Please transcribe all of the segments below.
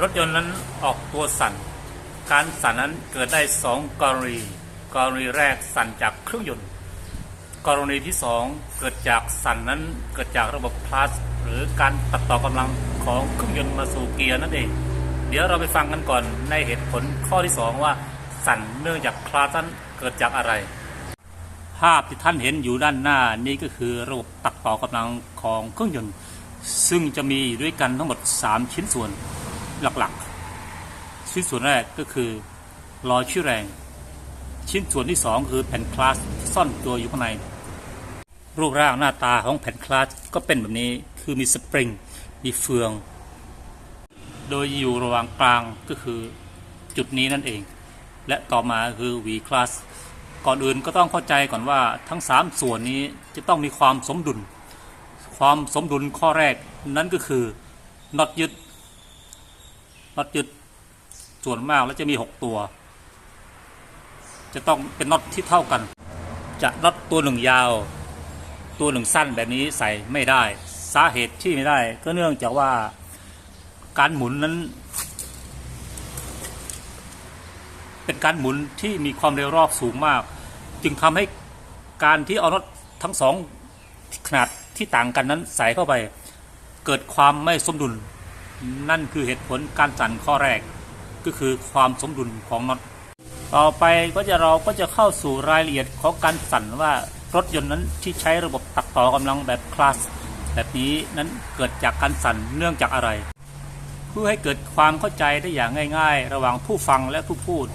รถยนต์นั้นออกตัวสั่น การสั่นนั้นเกิดได้สองกรณีกรณีแรกสั่นจากเครื่องยนต์กรณีที่สองเกิดจากสั่นนั้นเกิดจากระบบคลาสหรือการตัดต่อกำลังของเครื่องยนต์มาสู่เกียร์นั่นเอง เดี๋ยวเราไปฟังกันก่อนในเหตุผลข้อที่สองว่าสั่นเนื่องจากคลาสนั้นเกิดจากอะไร ภาพที่ท่านเห็นอยู่ด้านหน้านี่ก็คือระบบตัดต่อกำลังของเครื่องยนต์ ซึ่งจะมีด้วยกันทั้งหมด 3 ชิ้นส่วน หลักๆ ชิ้นส่วนแรกก็คือล้อชี้แรง ชิ้นส่วนที่ 2 คือแผ่นคลาสซ่อนตัวอยู่ข้างใน รูปร่างหน้าตาของแผ่นคลาสก็เป็นแบบนี้คือมีสปริง มีเฟือง โดยอยู่ระหว่างกลางก็คือจุดนี้นั่นเอง และต่อมาคือ V class ก่อนอื่นก็ต้องเข้าใจก่อนว่าทั้ง 3 ส่วนนี้จะต้องมีความสมดุล ความสมดุลข้อแรกนั่นก็คือน็อตยึด น็อตยึดส่วนมากแล้วจะมี6ตัว จะต้องเป็นน็อตที่เท่ากัน จะน็อตตัวหนึ่งยาว ตัวหนึ่งสั้นแบบนี้ใส่ไม่ได้ สาเหตุที่ไม่ได้ ก็เนื่องจากว่าการหมุนนั้น เป็นการหมุนที่มีความเร็วรอบสูงมาก จึงทำให้การที่เอาน็อตทั้งสองขนาดที่ต่างกันนั้นใส่เข้าไป เกิดความไม่สมดุล นั่นคือเหตุผลการสั่นข้อแรกก็คือความสมดุลของน็อตต่อไปก็จะเราก็จะเข้าสู่รายละเอียดของการสั่นว่ารถยนต์นั้นที่ใช้ระบบตัดต่อกำลังแบบคลาสแบบนี้นั้นเกิดจากการสั่นเนื่องจากอะไร เพื่อให้เกิดความเข้าใจได้อย่างง่าย ๆ ระหว่างผู้ฟังและผู้พูด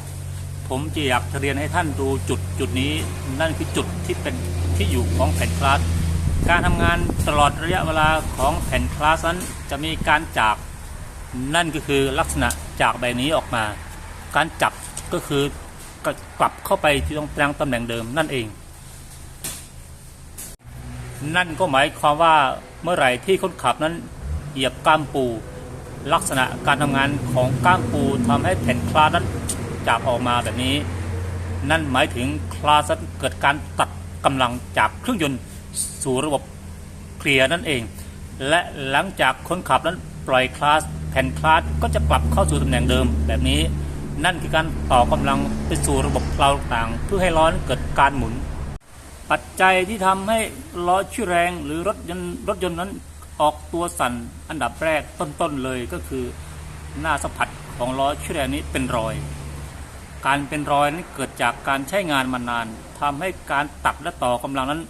ผมจะอยากเรียนให้ท่านดูจุดจุดนี้ นั่นคือจุดที่เป็นที่อยู่ของแผ่นคลาสการทำงานตลอดระยะเวลาของแผ่นคลาสนั้นจะมีการจาก นั่นก็คือลักษณะจากแบนี้ออกมา การจับก็คือกลับเข้าไปที่ตรงกลงตำแหน่งเดิมนั่นเอง นั่นก็หมายความว่าเมื่อไหร่ที่คนขับนั้นเหยียบก้ามปู ลักษณะการทำงานของก้ามปูทำให้แผ่นคลาสนั้นจากออกมาแบบนี้ นั่นหมายถึงคลาสเกิดการตัดกำลังจากเครื่องยนต์สู่ระบบเคลียร์นั่นเอง และหลังจากคนขับนั้นปล่อยคลาส แผ่นคลาสก็จะกลับเข้าสู่ตำแหน่งเดิมแบบนี้ นั่นคือการต่อกำลังไปสู่ระบบเราต่างเพื่อให้ล้อนั้นเกิดการหมุน ปัจจัยที่ทำให้ล้อชี้แรงหรือรถยนต์รถยนต์นั้นออกตัวสั่นอันดับแรกต้นๆเลยก็คือ หน้าสัมผัสของล้อชี้แรงนี้เป็นรอย การเป็นรอยนั้นเกิดจากการใช้งานมานานทำให้การตัดและต่อกำลังนั้น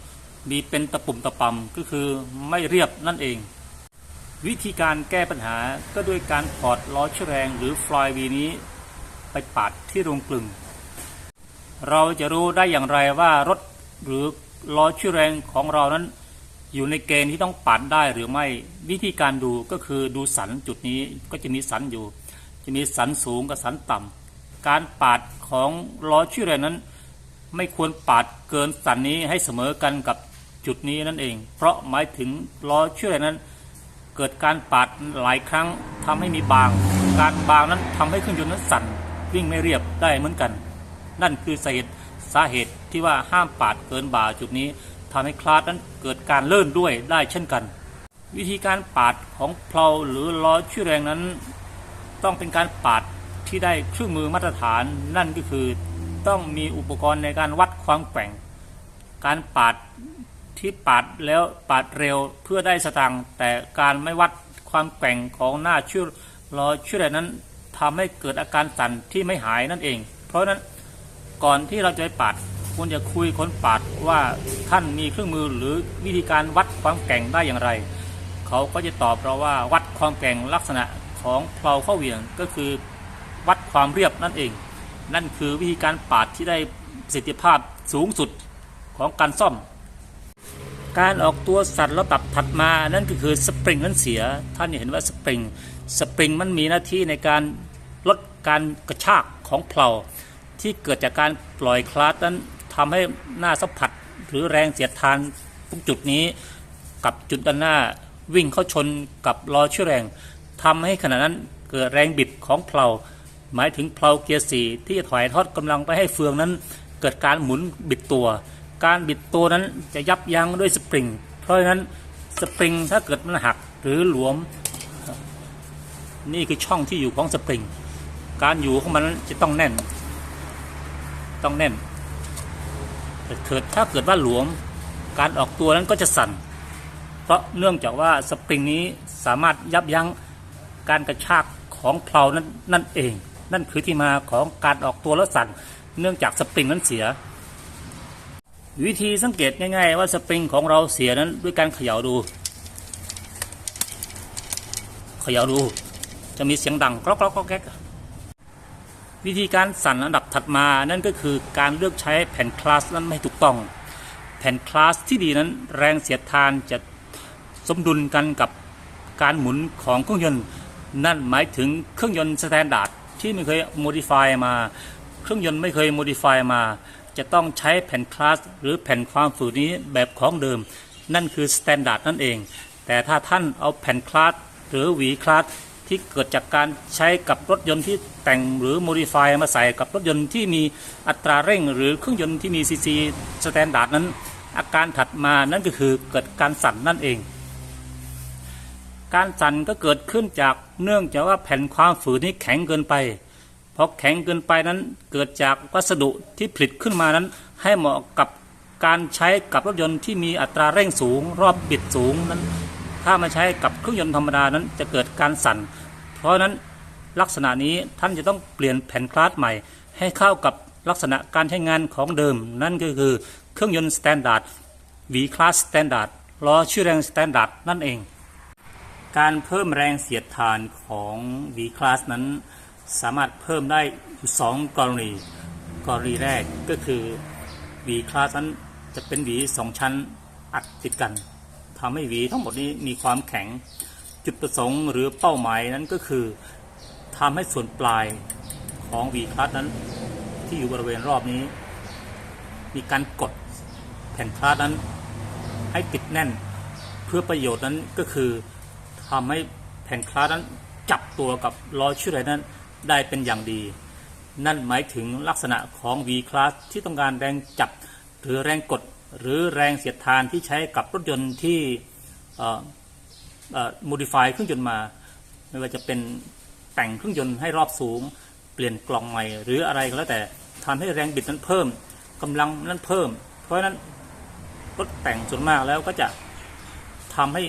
มีเป็นตะปุ่มตะปำก็คือไม่เรียบนั่นเอง วิธีการแก้ปัญหาก็ด้วยการถอดล้อชี้แรงหรือฟลอยวีนี้ไปปาดที่โรงกลึง เราจะรู้ได้อย่างไรว่ารถหรือล้อชี้แรงของเรานั้น อยู่ในเกณฑ์ที่ต้องปาดได้หรือไม่วิธีการดูก็คือดูสันจุดนี้ก็จะมีสันอยู่ จะมีสันสูงกับสันต่ำการปาดของล้อชี้แรงนั้น ไม่ควรปาดเกินสันนี้ให้เสมอกันกับจุดนี้นั่นเอง เพราะหมายถึงล้อชี้แรงนั้น เกิดการปาดหลายครั้งทำให้มีบาง การบางนั้นทำให้เครื่องยนต์นั้นสั่นวิ่งไม่เรียบได้เหมือนกัน นั่นคือสาเหตุสาเหตุที่ว่าห้ามปาดเกินบ่าจุดนี้ทำให้คลาสนั้นเกิดการเลื่อนด้วยได้เช่นกัน วิธีการปาดของเพลาหรือล้อชี้แรงนั้น ต้องเป็นการปาดที่ได้เครื่องมือมาตรฐานนั่นก็คือ ต้องมีอุปกรณ์ในการวัดความแกว่ง การปาด ที่ปาดแล้วปาดเร็วเพื่อได้สตางค์แต่การไม่วัดความแกว่งของหน้าชื่อล้อชื่อแรนั้นทำให้เกิดอาการสั่นที่ไม่หายนั่นเอง เพราะฉะนั้นก่อนที่เราจะไปปาดควรจะคุยคนปาดว่าท่านมีเครื่องมือหรือวิธีการวัดความแกว่งได้อย่างไร เขาก็จะตอบเราว่าวัดความแกว่งลักษณะของเพลาเข้าเหวี่ยงก็คือวัดความเรียบนั่นเอง นั่นคือวิธีการปาดที่ได้ประสิทธิภาพสูงสุดของการซ่อม การออกตัวสัตว์ระดับถัดมานั่นก็คือสปริงนั้นเสีย ท่านเห็นว่าสปริงสปริงมันมีหน้าที่ในการลดการกระชากของเพลาที่เกิดจากการปล่อยคลาสนั้นทำให้หน้าสัมผัสหรือแรงเสียดทานตรงจุดนี้ กับจุดด้านหน้าวิ่งเข้าชนกับล้อชื่อแรงทำให้ขณะนั้นเกิดแรงบิดของเพลาหมายถึงเพลาเกียร์สี่ที่จะถอยทอดกำลังไปให้เฟืองนั้น เกิดการหมุนบิดตัว การบิดตัวนั้นจะยับยั้งด้วยสปริง เพราะฉะนั้นสปริงถ้าเกิดมันหักหรือหลวม นี่คือช่องที่อยู่ของสปริง การอยู่ของมันจะต้องแน่น ต้องแน่นแต่เกิดถ้าเกิดว่าหลวม การออกตัวนั้นก็จะสั่น เพราะเนื่องจากว่าสปริงนี้สามารถยับยั้งการกระชากของเพลานั้นนั่นเอง นั่นคือที่มาของการออกตัวแล้วสั่น เนื่องจากสปริงนั้นเสีย วิธีสังเกตง่าย ๆ ว่าสปริงของเราเสียนั้นด้วยการเขย่าดู เขย่าดู จะมีเสียงดังกรอกกรอกกรอกแก๊กวิธีการสั่นอันดับถัดมานั่นก็คือการเลือกใช้แผ่นคลาสนั้นไม่ถูกต้อง แผ่นคลาสที่ดีนั้นแรงเสียดทานจะสมดุลกันกับการหมุนของเครื่องยนต์ นั่นหมายถึงเครื่องยนต์สแตนดาร์ดที่ไม่เคยโมดิฟายมา เครื่องยนต์ไม่เคยโมดิฟายมา จะต้องใช้แผ่นคลาสหรือแผ่นความฝืดนี้แบบของเดิม นั่นคือสแตนดาร์ดนั่นเอง แต่ถ้าท่านเอาแผ่นคลาสหรือหวีคลาสที่เกิดจากการใช้กับรถยนต์ที่แต่งหรือโมดิฟายมาใส่กับรถยนต์ที่มีอัตราเร่ง หรือเครื่องยนต์ที่มีซีซีสแตนดาร์ดนั้น อาการถัดมานั่นก็คือเกิดการสั่นนั่นเอง การสั่นก็เกิดขึ้นจากเนื่องจากว่าแผ่นความฝืดนี้แข็งเกินไป พราะแข็งเกินไปนั้นเกิดจากวัสดุที่ผลิตขึ้นมานั้น ให้เหมาะกับการใช้กับรถยนต์ที่มีอัตราเร่งสูง รอบบิดสูงนั้น ถ้ามาใช้กับเครื่องยนต์ธรรมดานั้นจะเกิดการสั่น เพราะนั้นลักษณะนี้ท่านจะต้องเปลี่ยนแผ่นคลาสใหม่ ให้เข้ากับลักษณะการใช้งานของเดิม นั่นก็คือเครื่องยนต์สแตนดาร์ด V Class Standard ล้อชื่อแรงสแตนดาร์ดนั่นเอง การเพิ่มแรงเสียดทานของ V Class นั้น สามารถเพิ่มได้อยู่สองกรณี กรณีแรกก็คือ V Class นั้นจะเป็น V สองชั้นอัดติดกันทำให้ V ทั้งหมดนี้มีความแข็ง จุดประสงค์หรือเป้าหมายนั้นก็คือทำให้ส่วนปลายของ V Class นั้น ที่อยู่บริเวณรอบนี้ มีการกดแผ่นคลาสนั้น ให้ติดแน่น เพื่อประโยชน์นั้นก็คือทำให้แผ่นคลาสนั้นจับตัวกับล้อชื่อไรนั้น ได้เป็นอย่างดี นั่นหมายถึงลักษณะของ V class ที่ต้องการแรงจับหรือแรงกดหรือแรงเสียดทานที่ใช้กับรถยนต์ที่โมดิฟายเครื่องยนต์มา ไม่ว่าจะเป็นแต่งเครื่องยนต์ให้รอบสูง เปลี่ยนกล่องใหม่ หรืออะไรก็แล้วแต่ทำให้แรงบิดนั้นเพิ่มกำลังนั้นเพิ่ม เพราะฉะนั้นรถแต่งส่วนมากแล้วก็จะทำให้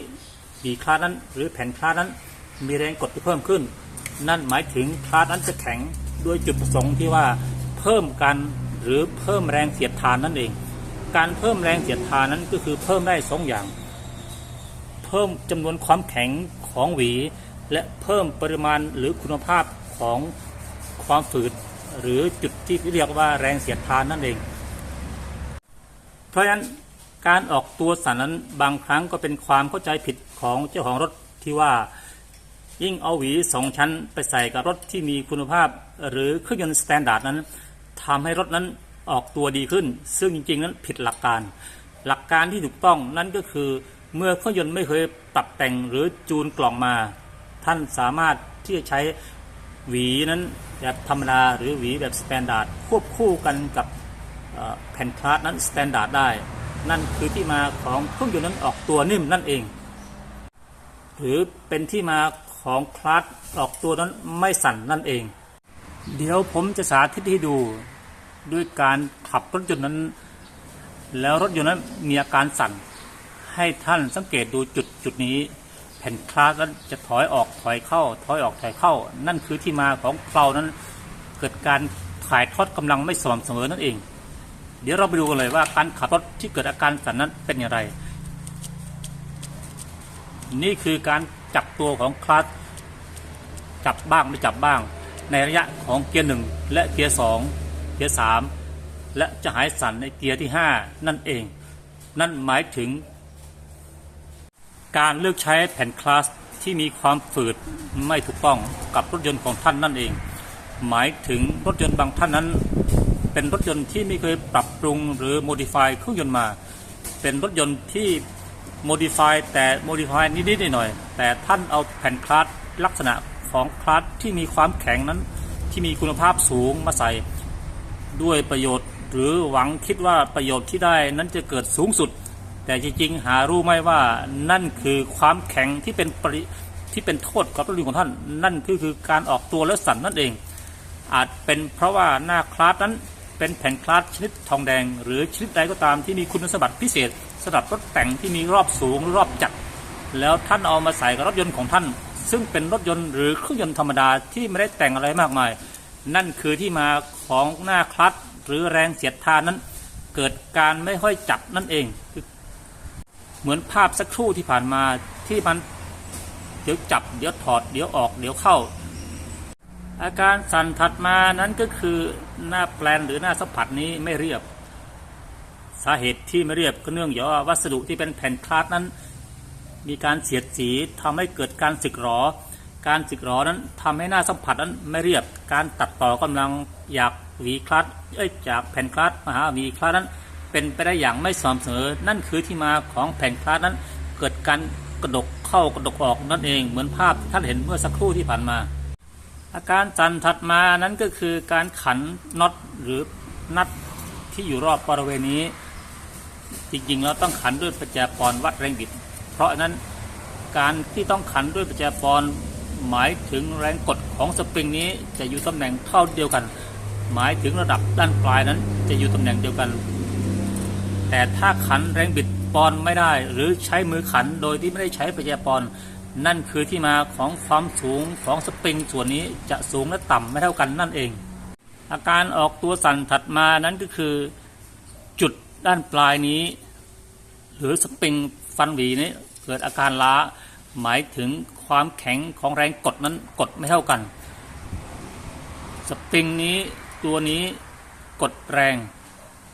ดีคลาสนั้น หรือแผ่นคลาสนั้นมีแรงกดที่เพิ่มขึ้น นั่นหมายถึงคลาสนั้นจะแข็งด้วยจุดประสงค์ที่ว่าเพิ่มกันหรือเพิ่มแรงเสียดทานนั่นเอง การเพิ่มแรงเสียดทานนั้นก็คือเพิ่มได้สองอย่าง เพิ่มจำนวนความแข็งของหวี และเพิ่มปริมาณหรือคุณภาพของความฝืดหรือจุดที่เรียกว่าแรงเสียดทานนั่นเอง เพราะฉะนั้นการออกตัวสั่นนั้นบางครั้งก็เป็นความเข้าใจผิดของเจ้าของรถที่ว่า ยิ่งเอาหวีสองชั้นไปใส่กับรถที่มีคุณภาพ หรือเครื่องยนต์สแตนดาร์ดนั้นทำให้รถนั้นออกตัวดีขึ้น ซึ่งจริง ๆ นั้นผิดหลักการ หลักการที่ถูกต้องนั่นก็คือ เมื่อเครื่องยนต์ไม่เคยปรับแต่งหรือจูนกล่องมา ท่านสามารถที่จะใช้หวีนั้นแบบธรรมดาหรือหวีแบบสแตนดาร์ดควบคู่กันกับแผ่นคลาสนั้นสแตนดาร์ดได้ นั่นคือที่มาของเครื่องยนต์นั้นออกตัวนิ่มนั่นเอง หรือเป็นที่มา ของคลาสออกตัวนั้นไม่สั่นนั่นเอง เดี๋ยวผมจะสาธิตให้ดูด้วยการขับรถยนต์นั้น แล้วรถยนต์นั้นมีอาการสั่น ให้ท่านสังเกตดูจุดจุดนี้ แผ่นคลาสนั้นจะถอยออกถอยเข้า ถอยออกถอยเข้า นั่นคือที่มาของเพลานั้น เกิดการถ่ายทอดกำลังไม่สม่ำเสมอนั่นเอง เดี๋ยวเราไปดูกันเลยว่าการขับรถที่เกิดอาการสั่นนั้นเป็นอย่างไร นี่คือการ จับตัวของคลัตช์จับบ้างไม่จับบ้าง ในระยะของเกียร์หนึ่งและเกียร์สองเกียร์สามและจะหายสั่นในเกียร์ที่ห้านั่นเอง นั่นหมายถึง การเลือกใช้แผ่นคลาสที่มีความฝืดไม่ถูกต้องกับรถยนต์ของท่านนั่นเอง หมายถึงรถยนต์บางท่านนั้น เป็นรถยนต์ที่ไม่เคยปรับปรุงหรือโมดิฟายเครื่องยนต์มา เป็นรถยนต์ที่ โมดิฟายแต่โมดิฟายนิดๆหน่อยๆแต่ท่านเอาแผ่นคลาสลักษณะของคลาสที่มีความแข็งนั้นที่มีคุณภาพสูงมาใส่ด้วยประโยชน์ หรือหวังคิดว่าประโยชน์ที่ได้นั้นจะเกิดสูงสุด แต่จริงๆ หารู้ไหมว่านั่นคือความแข็งที่เป็นปริที่เป็นโทษกับรถยนต์ของท่าน นั่นคือคือการออกตัวและสั่นนั่นเอง อาจเป็นเพราะว่าหน้าคลาสนั้นเป็นแผ่นคลาสชนิดทองแดง หรือชนิดใดก็ตามที่มีคุณสมบัติพิเศษ สำหรับรถแต่งที่มีรอบสูงรอบจัด แล้วท่านเอามาใส่กับรถยนต์ของท่าน ซึ่งเป็นรถยนต์หรือเครื่องยนต์ธรรมดาที่ไม่ได้แต่งอะไรมากมาย นั่นคือที่มาของหน้าคลัตช์หรือแรงเสียดทานนั้น เกิดการไม่ค่อยจับนั่นเองเหมือนภาพสักครู่ที่ผ่านมาที่มันเดี๋ยวจับเดี๋ยวถอดเดี๋ยวออกเดี๋ยวเข้า อาการสั่นถัดมานั้นก็คือหน้าแปลนหรือหน้าสัมผัสนี้ไม่เรียบ สาเหตุที่ไม่เรียบก็เนื่องจากว่าวัสดุที่เป็นแผ่นคลาสนั้น มีการเสียดสีทำให้เกิดการสึกหรอ การสึกหรอนั้นทำให้หน้าสัมผัสนั้นไม่เรียบ การตัดต่อกำลังอยากหวีคลัดเอ้ยจากแผ่นคลัดมาหาหวีคลัดนั้น เป็นไปได้อย่างไม่สม่ำเสมอนั่นคือที่มาของแผ่นคลัดนั้น เกิดการกระดกเข้ากระดกออกนั่นเองเหมือนภาพที่ท่านเห็นเมื่อสักครู่ที่ผ่านมา อาการสั่นถัดมานั้นก็คือการขันน็อตหรือนัดที่อยู่รอบบริเวณนี้ จริงๆ แล้วต้องขันด้วยประจปอนวัดแรงบิด เพราะนั้นการที่ต้องขันด้วยประจปอนหมายถึงแรงกดของสปริงนี้จะอยู่ตำแหน่งเท่าเดียวกัน หมายถึงระดับด้านปลายนั้นจะอยู่ตำแหน่งเดียวกัน แต่ถ้าขันแรงบิดปอนไม่ได้ หรือใช้มือขันโดยที่ไม่ได้ใช้ประจปอนนั่นคือที่มาของความสูงของสปริงส่วนนี้จะสูงและต่ำไม่เท่ากันนั่นเอง อาการออกตัวสั่นถัดมานั้นก็คือ ด้านปลายนี้ หรือสปริงฟันหวีนี้เกิดอาการล้าหมายถึงความแข็งของแรงกดนั้นกดไม่เท่ากัน สปริงนี้ตัวนี้กดแรง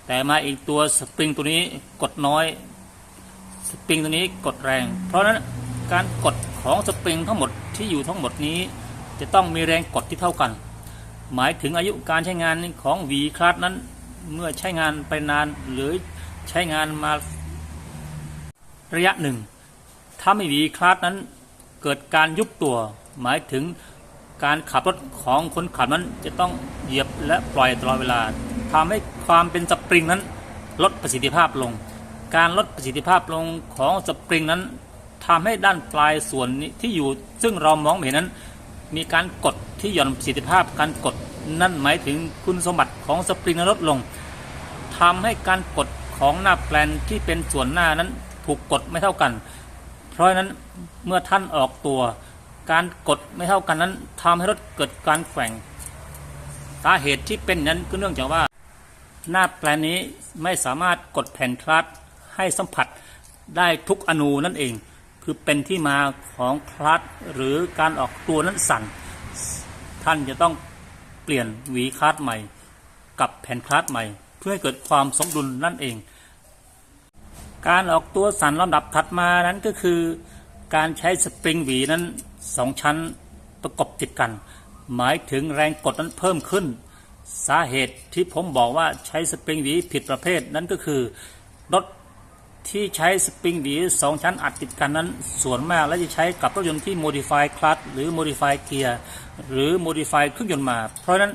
แต่มาอีกตัวสปริงตัวนี้กดน้อย สปริงตัวนี้กดแรง เพราะนั้นการกดของสปริงทั้งหมดที่อยู่ทั้งหมดนี้ จะต้องมีแรงกดที่เท่ากัน หมายถึงอายุการใช้งานของหวีคลาสนั้น เมื่อใช้งานไปนานหรือใช้งานมาระยะหนึ่ง ถ้าไม่หวีคลาสนั้นเกิดการยุบตัว หมายถึงการขับรถของคนขับนั้นจะต้องเหยียบและปล่อยตลอดเวลาทำให้ความเป็นสปริงนั้น ลดประสิทธิภาพลง การลดประสิทธิภาพลงของสปริงนั้นทำให้ด้านปลายส่วนนี้ที่อยู่ ซึ่งเรามองไม่เห็นนั้น มีการกดที่หย่อนประสิทธิภาพการกด นั่นหมายถึงคุณสมบัติของสปริงนั้นลดลงทำให้การกดของหน้าแปลนที่เป็นส่วนหน้านั้นถูกกดไม่เท่ากัน เพราะนั้นเมื่อท่านออกตัวการกดไม่เท่ากันนั้นทำให้รถเกิดการแกว่งสาเหตุที่เป็นนั้นก็เนื่องจากว่า หน้าแปลนนี้ไม่สามารถกดแผ่นคลัตช์ให้สัมผัสได้ทุกอนูนั่นเอง คือเป็นที่มาของคลัตช์หรือการออกตัวนั้นสั่น ท่านจะต้อง เปลี่ยนหวีคลัตช์ใหม่ กับแผ่นคลัตช์ใหม่ เพื่อให้เกิดความสมดุลนั่นเอง การออกตัวสันลำดับถัดมานั้นก็คือ การใช้สปริงหวีนั้นสองชั้นประกบติดกัน หมายถึงแรงกดนั้นเพิ่มขึ้น สาเหตุที่ผมบอกว่าใช้สปริงหวีผิดประเภทนั้นก็คือรถ ที่ใช้สปริงหวีสองชั้นอัดติดกันนั้นส่วนมาก และจะใช้กับรถยนต์ที่ modify clutch หรือ modify gear หรือ modify เครื่องยนต์มา เพราะนั้น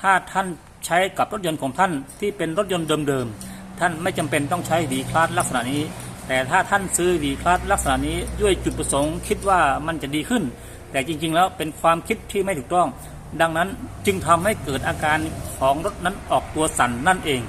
ถ้าท่านใช้กับรถยนต์ของท่านที่เป็นรถยนต์เดิมๆท่านไม่จำเป็นต้องใช้หวีคลัตลักษณะนี้ แต่ถ้าท่านซื้อหวีคลัตลักษณะนี้ด้วยจุดประสงค์คิดว่ามันจะดีขึ้น แต่จริงๆแล้วเป็นความคิดที่ไม่ถูกต้อง ดังนั้นจึงทำให้เกิดอาการของรถนั้นออกตัวสั่นนั่นเอง